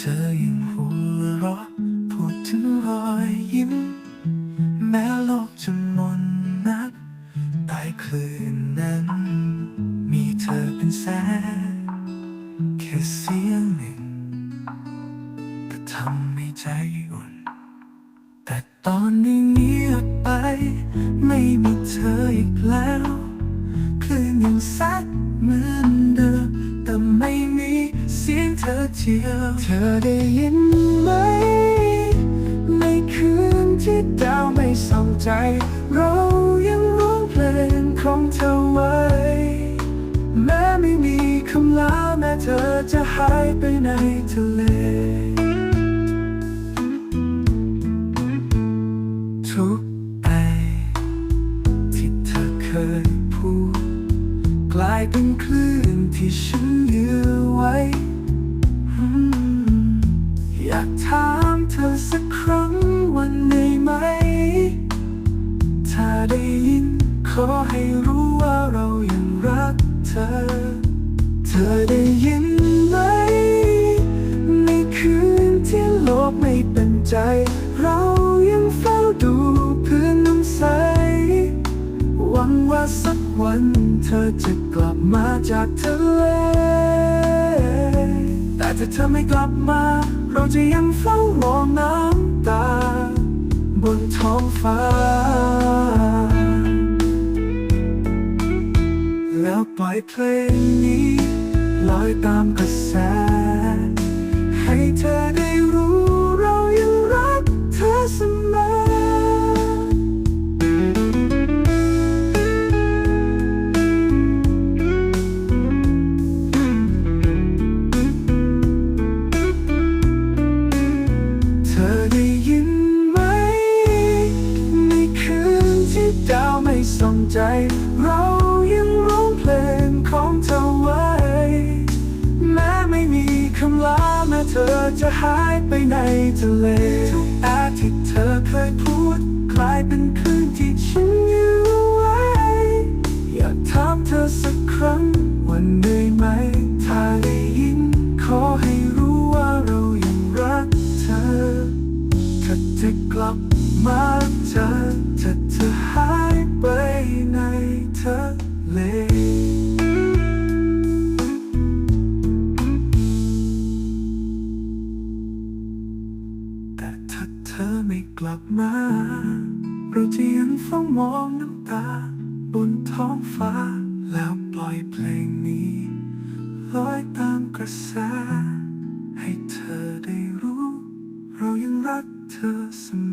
เธอยังหัวเราะพูดถึงรอยยิ้ม แม้โลกจะมนนักได้คืนนั้น มีเธอเป็นแสงแค่เสียงหนึ่งก็ทำให้ใจอุ่น แต่ตอนนี้เงียบไป อเจียว เธอได้ยินไหม ในคืนที่ดาวไม่ส่องใจ เรายังร้องเพลงของเธอไว้ แม้ไม่มีคำลาแม้เธอจะหายไปในทะเล ทุกไปที่เธอเคยพูด กลายเป็นคลื่นที่ฉัน อให้รู้ว่าเรายังรักเธอ เธอได้ยินไหม ในคืนที่โลกไม่เป็นใจ เรายังเฝ้าดูพื้นน้ำใส หวังว่าสักวันเธอจะกลับมาจากทะเล แต่ถ้าเธอไม่กลับมา เราจะยังเฝ้ามองน้ำตา บนท้องฟ้า แล้วปล่อยเพลงนี้ลอยตามกระแส ให้เธอได้รู้เรายังรักเธอเสมอ เธอได้ยินไหมในคืนที่ดาวไม่ส่องใจ เธอจะหายไปในทะเลทุกอาทิตย์เธอเคยพูดกลายเป็นคืนที่ฉันอยู่ไว้ อยากถามเธอสักครั้งวันเหนื่อยไหมถ้าได้ยินขอให้รู้ว่าเรายังรักเธอถ้าจะกลับมาเจอจะเธอหายไปใน อไม่กลับมา เราจะยังเฝ้ามองน้ำตา บนท้องฟ้า แล้วปล่อยเพลงนี้ลอยตามกระแส ให้เธอได้รู้ เรายังรักเธอเสมอ